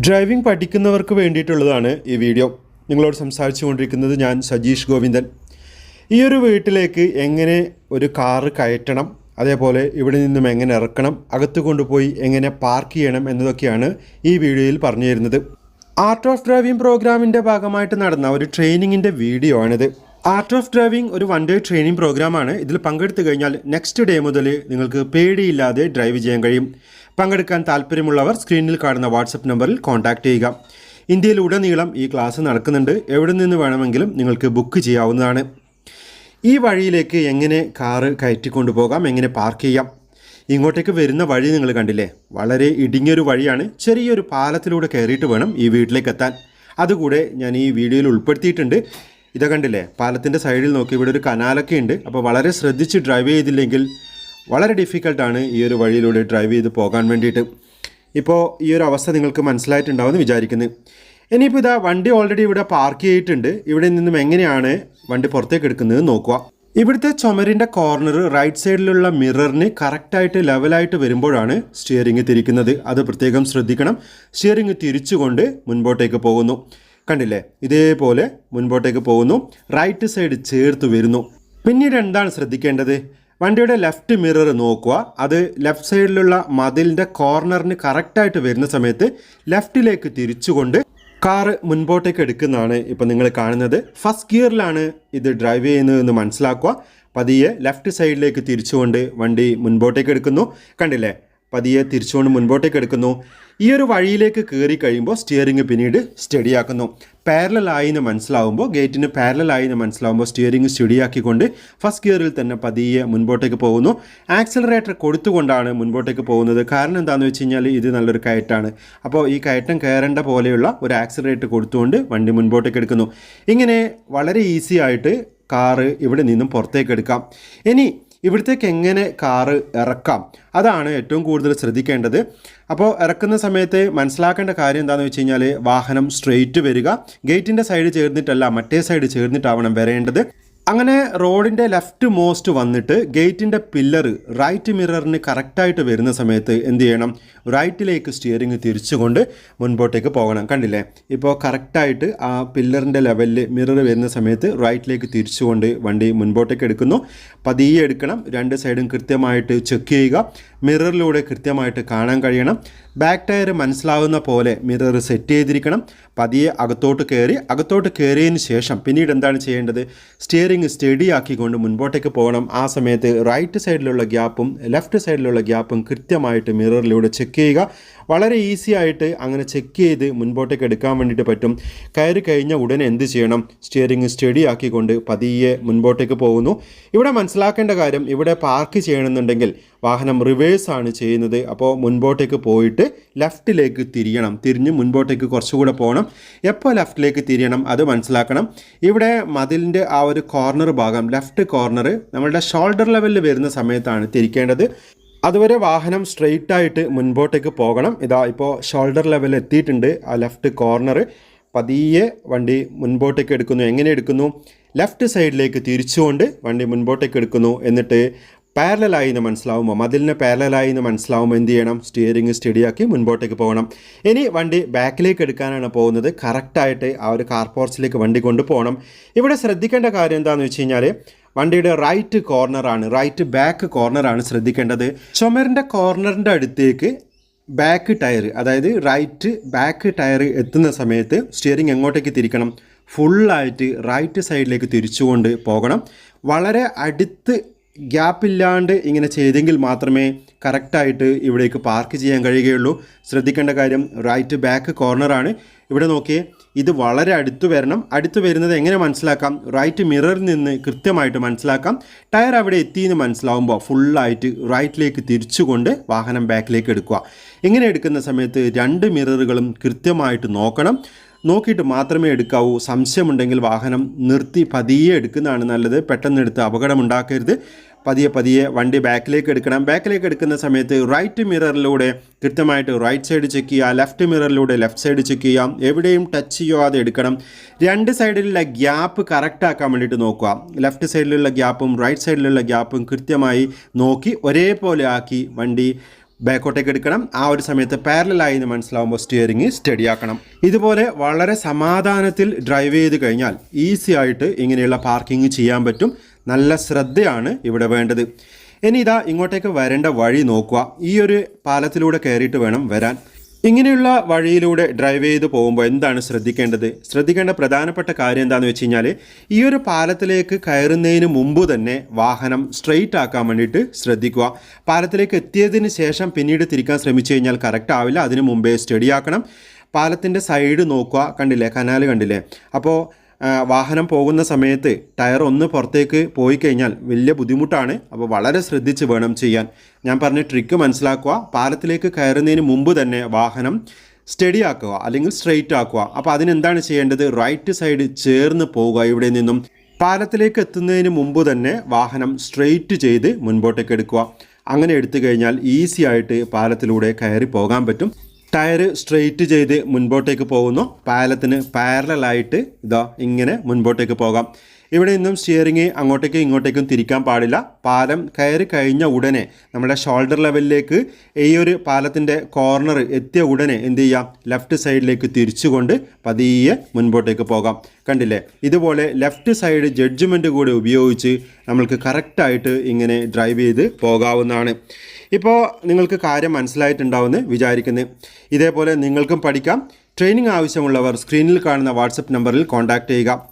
Driving പഠിക്കുന്നവർക്ക് വേണ്ടിയിട്ടുള്ളതാണ് ഈ വീഡിയോ നിങ്ങളോട് സംസാരിച്ചു കൊണ്ടിരിക്കുന്നത് ഞാൻ സജീഷ് ഗോവിന്ദൻ. ഈ ഒരു വീട്ടിലേക്ക് എങ്ങനെ ഒരു കാറ് കയറ്റണം അതേപോലെ ഇവിടെ നിന്നും എങ്ങനെ ഇറക്കണം അകത്ത് കൊണ്ടുപോയി എങ്ങനെ പാർക്ക് ചെയ്യണം എന്നതൊക്കെയാണ് ഈ വീഡിയോയിൽ പറഞ്ഞു തരുന്നത് ആർട്ട് ഓഫ് ഡ്രൈവിംഗ് പ്രോഗ്രാമിന്റെ ഭാഗമായിട്ട് നടന്ന ഒരു ട്രെയിനിങ്ങിന്റെ വീഡിയോ ആണിത്. ആർട്ട് ഓഫ് ഡ്രൈവിംഗ് ഒരു വൺ ഡേ ട്രെയിനിങ് പ്രോഗ്രാമാണ് ഇതിൽ പങ്കെടുത്തു കഴിഞ്ഞാൽ നെക്സ്റ്റ് ഡേ മുതൽ നിങ്ങൾക്ക് പേടിയില്ലാതെ ഡ്രൈവ് ചെയ്യാൻ കഴിയും. പങ്കെടുക്കാൻ താല്പര്യമുള്ളവർ സ്ക്രീനിൽ കാണുന്ന വാട്സപ്പ് നമ്പറിൽ കോൺടാക്റ്റ് ചെയ്യുക. ഇന്ത്യയിൽ ഉടനീളം ഈ ക്ലാസ് നടക്കുന്നുണ്ട്. എവിടെ നിന്ന് വേണമെങ്കിലും നിങ്ങൾക്ക് ബുക്ക് ചെയ്യാവുന്നതാണ്. ഈ വഴിയിലേക്ക് എങ്ങനെ കാറ് കയറ്റിക്കൊണ്ടു പോകാം? എങ്ങനെ പാർക്ക് ചെയ്യാം? ഇങ്ങോട്ടേക്ക് വരുന്ന വഴി നിങ്ങൾ കണ്ടില്ലേ? വളരെ ഇടുങ്ങിയൊരു വഴിയാണ്. ചെറിയൊരു പാലത്തിലൂടെ കയറിയിട്ട് വേണം ഈ വീട്ടിലേക്ക് എത്താൻ. അതുകൂടെ ഞാൻ ഈ വീഡിയോയിൽ ഉൾപ്പെടുത്തിയിട്ടുണ്ട്. ഇത് കണ്ടില്ലേ? പാലത്തിന്റെ സൈഡിൽ നോക്കി ഇവിടെ ഒരു കനാലൊക്കെ ഉണ്ട്. അപ്പോൾ വളരെ ശ്രദ്ധിച്ച് ഡ്രൈവ് ചെയ്തില്ലെങ്കിൽ വളരെ ഡിഫിക്കൽട്ടാണ് ഈ ഒരു വഴിയിലൂടെ ഡ്രൈവ് ചെയ്ത് പോകാൻ വേണ്ടിയിട്ട്. ഇപ്പോൾ ഈ ഒരു അവസ്ഥ നിങ്ങൾക്ക് മനസ്സിലായിട്ടുണ്ടാവുമെന്ന് വിചാരിക്കുന്നു. ഇനിയിപ്പോൾ ഇതാ വണ്ടി ഓൾറെഡി ഇവിടെ പാർക്ക് ചെയ്തിട്ടുണ്ട്. ഇവിടെ നിന്നും എങ്ങനെയാണ് വണ്ടി പുറത്തേക്ക് എടുക്കുന്നത് നോക്കുക. ഇവിടുത്തെ ചുമരിന്റെ കോർണർ റൈറ്റ് സൈഡിലുള്ള മിററിന് കറക്റ്റായിട്ട് ലെവലായിട്ട് വരുമ്പോഴാണ് സ്റ്റിയറിംഗ് തിരിക്കുന്നത്. അത് പ്രത്യേകം ശ്രദ്ധിക്കണം. സ്റ്റിയറിംഗ് തിരിച്ചുകൊണ്ട് മുൻപോട്ടേക്ക് പോകുന്നു. കണ്ടില്ലേ? ഇതേപോലെ മുൻപോട്ടേക്ക് പോകുന്നു. റൈറ്റ് സൈഡ് ചേർത്ത് വരുന്നു. പിന്നീട് എന്താണ് ശ്രദ്ധിക്കേണ്ടത്? വണ്ടിയുടെ ലെഫ്റ്റ് മിറർ നോക്കുക. അത് ലെഫ്റ്റ് സൈഡിലുള്ള മതിലിന്റെ കോർണറിന് കറക്റ്റായിട്ട് വരുന്ന സമയത്ത് ലെഫ്റ്റിലേക്ക് തിരിച്ചുകൊണ്ട് കാറ് മുൻപോട്ടേക്ക് എടുക്കുന്നതാണ് ഇപ്പോൾ നിങ്ങൾ കാണുന്നത്. ഫസ്റ്റ് ഗിയറിലാണ് ഇത് ഡ്രൈവ് ചെയ്യുന്നതെന്ന് മനസ്സിലാക്കുക. പതിയെ ലെഫ്റ്റ് സൈഡിലേക്ക് തിരിച്ചുകൊണ്ട് വണ്ടി മുൻപോട്ടേക്ക് എടുക്കുന്നു. കണ്ടില്ലേ? പതിയെ തിരിച്ചുകൊണ്ട് മുൻപോട്ടേക്ക് എടുക്കുന്നു. ഈ ഒരു വഴിയിലേക്ക് കയറി കഴിയുമ്പോൾ സ്റ്റിയറിംഗ് പിന്നീട് സ്റ്റഡിയാക്കുന്നു പാരലായി എന്ന് മനസ്സിലാവുമ്പോൾ ഗേറ്റിന് പാരലായി എന്ന് മനസ്സിലാവുമ്പോൾ സ്റ്റിയറിംഗ് സ്റ്റഡിയാക്കിക്കൊണ്ട് ഫസ്റ്റ് ഗിയറിൽ തന്നെ പതിയെ മുൻപോട്ടേക്ക് പോകുന്നു. ആക്സിലറേറ്റർ കൊടുത്തുകൊണ്ടാണ് മുൻപോട്ടേക്ക് പോകുന്നത്. കാരണം എന്താണെന്ന് വെച്ച് കഴിഞ്ഞാൽ ഇത് നല്ലൊരു കയറ്റാണ്. അപ്പോൾ ഈ കയറ്റം കയറേണ്ട പോലെയുള്ള ഒരു ആക്സിലറേറ്റർ കൊടുത്തുകൊണ്ട് വണ്ടി മുൻപോട്ടേക്ക് എടുക്കുന്നു. ഇങ്ങനെ വളരെ ഈസി ആയിട്ട് കാറ് ഇവിടെ നിന്നും പുറത്തേക്ക് എടുക്കാം. ഇനി ഇവിടത്തേക്ക് എങ്ങനെ കാറ് ഇറക്കാം? അതാണ് ഏറ്റവും കൂടുതൽ ശ്രദ്ധിക്കേണ്ടത്. അപ്പോൾ ഇറക്കുന്ന സമയത്ത് മനസ്സിലാക്കേണ്ട കാര്യം എന്താണെന്ന് വെച്ച് കഴിഞ്ഞാൽ വാഹനം സ്ട്രെയിറ്റ് വരിക. ഗേറ്റിന്റെ സൈഡ് ചേർന്നിട്ടല്ല മറ്റേ സൈഡ് ചേർന്നിട്ടാവണം വരേണ്ടത്. അങ്ങനെ റോഡിന്റെ ലെഫ്റ്റ് മോസ്റ്റ് വന്നിട്ട് ഗേറ്റിന്റെ പില്ലർ റൈറ്റ് മിററിന് കറക്റ്റായിട്ട് വരുന്ന സമയത്ത് എന്ത് ചെയ്യണം? റൈറ്റിലേക്ക് സ്റ്റിയറിംഗ് തിരിച്ചുകൊണ്ട് മുൻപോട്ടേക്ക് പോകണം. കണ്ടില്ലേ? ഇപ്പോൾ കറക്റ്റായിട്ട് ആ പില്ലറിന്റെ ലെവലിൽ മിറർ വരുന്ന സമയത്ത് റൈറ്റിലേക്ക് തിരിച്ചുകൊണ്ട് വണ്ടി മുൻപോട്ടേക്ക് എടുക്കുന്നു. പതിയെ എടുക്കണം. രണ്ട് സൈഡും കൃത്യമായിട്ട് ചെക്ക് ചെയ്യുക. മിററിലൂടെ കൃത്യമായിട്ട് കാണാൻ കഴിയണം. ബാക്ക് ടയർ മനസ്സിലാവുന്ന പോലെ മിറർ സെറ്റ് ചെയ്തിരിക്കണം. പതിയെ അകത്തോട്ട് കയറി. അകത്തോട്ട് കയറിയതിന് ശേഷം പിന്നീട് എന്താണ് ചെയ്യേണ്ടത്? സ്റ്റിയറിംഗ് സ്റ്റഡി ആക്കിക്കൊണ്ട് മുൻപോട്ടേക്ക് പോകണം. ആ സമയത്ത് റൈറ്റ് സൈഡിലുള്ള ഗ്യാപ്പും ലെഫ്റ്റ് സൈഡിലുള്ള ഗ്യാപ്പും കൃത്യമായിട്ട് മിററിലൂടെ ചെക്ക് ചെയ്യുക. വളരെ ഈസി ആയിട്ട് അങ്ങനെ ചെക്ക് ചെയ്ത് മുൻപോട്ടേക്ക് എടുക്കാൻ വേണ്ടിയിട്ട് പറ്റും. കയറി കഴിഞ്ഞ ഉടനെ എന്ത് ചെയ്യണം? സ്റ്റിയറിംഗ് സ്റ്റഡി ആക്കിക്കൊണ്ട് പതിയെ മുൻപോട്ടേക്ക് പോകുന്നു. ഇവിടെ മനസ്സിലാക്കേണ്ട കാര്യം ഇവിടെ പാർക്ക് ചെയ്യണമെന്നുണ്ടെങ്കിൽ വാഹനം റിവേഴ്സാണ് ചെയ്യുന്നത്. അപ്പോൾ മുൻപോട്ടേക്ക് പോയിട്ട് ലെഫ്റ്റിലേക്ക് തിരിയണം. തിരിഞ്ഞ് മുൻപോട്ടേക്ക് കുറച്ചുകൂടെ പോകണം. എപ്പോൾ ലെഫ്റ്റിലേക്ക് തിരിയണം? അത് മനസ്സിലാക്കണം. ഇവിടെ മതിലിന്റെ ആ ഒരു കോർണർ ഭാഗം ലെഫ്റ്റ് കോർണർ നമ്മളുടെ ഷോൾഡർ ലെവലിൽ വരുന്ന സമയത്താണ് തിരിക്കേണ്ടത്. അതുവരെ വാഹനം സ്ട്രെയിറ്റ് ആയിട്ട് മുൻപോട്ടേക്ക് പോകണം. ഇതാ ഇപ്പോൾ ഷോൾഡർ ലെവൽ എത്തിയിട്ടുണ്ട് ആ ലെഫ്റ്റ് കോർണർ പതിയെ വണ്ടി മുൻപോട്ടേക്ക് എടുക്കുന്നു. എങ്ങനെ എടുക്കുന്നു? ലെഫ്റ്റ് സൈഡിലേക്ക് തിരിച്ചുകൊണ്ട് വണ്ടി മുൻപോട്ടേക്ക് എടുക്കുന്നു. എന്നിട്ട് പാരലായി എന്ന് മനസ്സിലാവുമ്പോൾ മതിലിന് പാരലായി എന്ന് മനസ്സിലാവുമ്പോൾ എന്ത് ചെയ്യണം? സ്റ്റിയറിംഗ് സ്റ്റഡിയാക്കി മുൻപോട്ടേക്ക് പോകണം. ഇനി വണ്ടി ബാക്കിലേക്ക് എടുക്കാനാണ് പോകുന്നത്. കറക്റ്റായിട്ട് ആ ഒരു കാർ പോർച്ചിലേക്ക് വണ്ടി കൊണ്ടുപോകണം ഇവിടെ ശ്രദ്ധിക്കേണ്ട കാര്യം എന്താണെന്ന് വെച്ച് കഴിഞ്ഞാൽ വണ്ടിയുടെ റൈറ്റ് കോർണറാണ് റൈറ്റ് ബാക്ക് കോർണറാണ് ശ്രദ്ധിക്കേണ്ടത്. ചുമരിന്റെ കോർണറിന്റെ അടുത്തേക്ക് ബാക്ക് ടയർ അതായത് റൈറ്റ് ബാക്ക് ടയർ എത്തുന്ന സമയത്ത് സ്റ്റിയറിംഗ് എങ്ങോട്ടേക്ക് തിരിക്കണം? ഫുള്ളായിട്ട് റൈറ്റ് സൈഡിലേക്ക് തിരിച്ചുകൊണ്ട് പോകണം. വളരെ അടുത്ത് ഗ്യാപ്പില്ലാണ്ട് ഇങ്ങനെ ചെയ്തെങ്കിൽ മാത്രമേ കറക്റ്റായിട്ട് ഇവിടേക്ക് പാർക്ക് ചെയ്യാൻ കഴിയുകയുള്ളൂ. ശ്രദ്ധിക്കേണ്ട കാര്യം റൈറ്റ് ബാക്ക് കോർണറാണ് ഇവിടെ നോക്കിയേ ഇത് വളരെ അടുത്ത് വരണം. അടുത്ത് വരുന്നത് എങ്ങനെ മനസ്സിലാക്കാം? റൈറ്റ് മിററിൽ നിന്ന് കൃത്യമായിട്ട് മനസ്സിലാക്കാം. ടയർ അവിടെ എത്തിയെന്ന് മനസ്സിലാവുമ്പോൾ ഫുള്ളായിട്ട് റൈറ്റിലേക്ക് തിരിച്ചുകൊണ്ട് വാഹനം ബാക്കിലേക്ക് എടുക്കുക. ഇങ്ങനെ എടുക്കുന്ന സമയത്ത് രണ്ട് മിററുകളും കൃത്യമായിട്ട് നോക്കണം. നോക്കിയിട്ട് മാത്രമേ എടുക്കാവൂ. സംശയമുണ്ടെങ്കിൽ വാഹനം നിർത്തി പതിയെ എടുക്കുന്നതാണ് നല്ലത്. പെട്ടെന്ന് എടുത്ത് അപകടമുണ്ടാക്കരുത്. പതിയെ പതിയെ വണ്ടി ബാക്കിലേക്ക് എടുക്കണം. ബാക്കിലേക്ക് എടുക്കുന്ന സമയത്ത് റൈറ്റ് മിററിലൂടെ കൃത്യമായിട്ട് റൈറ്റ് സൈഡ് ചെക്ക് ചെയ്യുക. ലെഫ്റ്റ് മിററിലൂടെ ലെഫ്റ്റ് സൈഡ് ചെക്ക് ചെയ്യാം എവിടെയും ടച്ച് ചെയ്യാതെ എടുക്കണം. രണ്ട് സൈഡിലുള്ള ഗ്യാപ്പ് കറക്റ്റ് ആക്കാൻ വേണ്ടിയിട്ട് നോക്കുക. ലെഫ്റ്റ് സൈഡിലുള്ള ഗ്യാപ്പും റൈറ്റ് സൈഡിലുള്ള ഗ്യാപ്പും കൃത്യമായി നോക്കി ഒരേപോലെ ആക്കി വണ്ടി ബാക്കോട്ടേക്ക് എടുക്കണം. ആ ഒരു സമയത്ത് പാരലായി എന്ന് മനസ്സിലാവുമ്പോൾ സ്റ്റിയറിംഗ് സ്റ്റഡി ആക്കണം. ഇതുപോലെ വളരെ സമാധാനത്തിൽ ഡ്രൈവ് ചെയ്ത് കഴിഞ്ഞാൽ ഈസി ആയിട്ട് ഇങ്ങനെയുള്ള പാർക്കിംഗ് ചെയ്യാൻ പറ്റും. നല്ല ശ്രദ്ധയാണ് ഇവിടെ വേണ്ടത്. ഇനി ഇതാ ഇങ്ങോട്ടേക്ക് വരേണ്ട വഴി നോക്കുക. ഈ ഒരു പാലത്തിലൂടെ കയറിയിട്ട് വേണം വരാൻ. ഇങ്ങനെയുള്ള വഴിയിലൂടെ ഡ്രൈവ് ചെയ്ത് പോകുമ്പോൾ എന്താണ് ശ്രദ്ധിക്കേണ്ടത്? ശ്രദ്ധിക്കേണ്ട പ്രധാനപ്പെട്ട കാര്യം എന്താണെന്ന് വെച്ച് കഴിഞ്ഞാൽ ഈ ഒരു പാലത്തിലേക്ക് കയറുന്നതിന് മുമ്പ് തന്നെ വാഹനം സ്ട്രെയിറ്റ് ആക്കാൻ വേണ്ടിയിട്ട് ശ്രദ്ധിക്കുക. പാലത്തിലേക്ക് എത്തിയതിന് ശേഷം പിന്നീട് തിരിക്കാൻ ശ്രമിച്ചു കഴിഞ്ഞാൽ കറക്റ്റ് ആവില്ല. അതിന് മുമ്പേ സ്റ്റഡി ആക്കണം. പാലത്തിന്റെ സൈഡ് നോക്കുക. കണ്ടില്ലേ? കനാൽ കണ്ടില്ലേ? അപ്പോൾ വാഹനം പോകുന്ന സമയത്ത് ടയർ ഒന്ന് പുറത്തേക്ക് പോയി കഴിഞ്ഞാൽ വലിയ ബുദ്ധിമുട്ടാണ്. അപ്പോൾ വളരെ ശ്രദ്ധിച്ച് വേണം ചെയ്യാൻ. ഞാൻ പറഞ്ഞ ട്രിക്ക് മനസ്സിലാക്കുക. പാലത്തിലേക്ക് കയറുന്നതിന് മുമ്പ് തന്നെ വാഹനം സ്റ്റഡി ആക്കുക അല്ലെങ്കിൽ സ്ട്രെയിറ്റ് ആക്കുക. അപ്പോൾ അതിനെന്താണ് ചെയ്യേണ്ടത്? റൈറ്റ് സൈഡ് ചേർന്ന് പോവുക ഇവിടെ നിന്നും. പാലത്തിലേക്ക് എത്തുന്നതിന് മുമ്പ് തന്നെ വാഹനം സ്ട്രെയിറ്റ് ചെയ്ത് മുൻപോട്ടേക്ക് എടുക്കുക. അങ്ങനെ എടുത്തു കഴിഞ്ഞാൽ ഈസി ആയിട്ട് പാലത്തിലൂടെ കയറി പോകാൻ പറ്റും. ടയർ സ്ട്രെയിറ്റ് ചെയ്ത് മുൻപോട്ടേക്ക് പോകുന്നു. പാലത്തിന് പാരലായിട്ട് ഇതാ ഇങ്ങനെ മുൻപോട്ടേക്ക് പോകാം. ഇവിടെ നിന്നും സ്റ്റിയറിങ് അങ്ങോട്ടേക്കും ഇങ്ങോട്ടേക്കും തിരിക്കാൻ പാടില്ല. പാലം കയറി കഴിഞ്ഞ ഉടനെ നമ്മുടെ ഷോൾഡർ ലെവലിലേക്ക് ഈ ഒരു പാലത്തിന്റെ കോർണർ എത്തിയ ഉടനെ എന്ത് ചെയ്യാം? ലെഫ്റ്റ് സൈഡിലേക്ക് തിരിച്ചുകൊണ്ട് പതിയെ മുൻപോട്ടേക്ക് പോകാം. കണ്ടില്ലേ? ഇതുപോലെ ലെഫ്റ്റ് സൈഡ് ജഡ്ജ്മെന്റ് കൂടി ഉപയോഗിച്ച് നമ്മൾക്ക് കറക്റ്റായിട്ട് ഇങ്ങനെ ഡ്രൈവ് ചെയ്ത് പോകാവുന്നതാണ്. ഇപ്പോൾ നിങ്ങൾക്ക് കാര്യം മനസ്സിലായിട്ടുണ്ടാവുമെന്ന് വിചാരിക്കുന്നു. ഇതേപോലെ നിങ്ങൾക്കും പഠിക്കാം. ട്രെയിനിങ് ആവശ്യമുള്ളവർ സ്ക്രീനിൽ കാണുന്ന വാട്സപ്പ് നമ്പറിൽ കോൺടാക്റ്റ് ചെയ്യുക.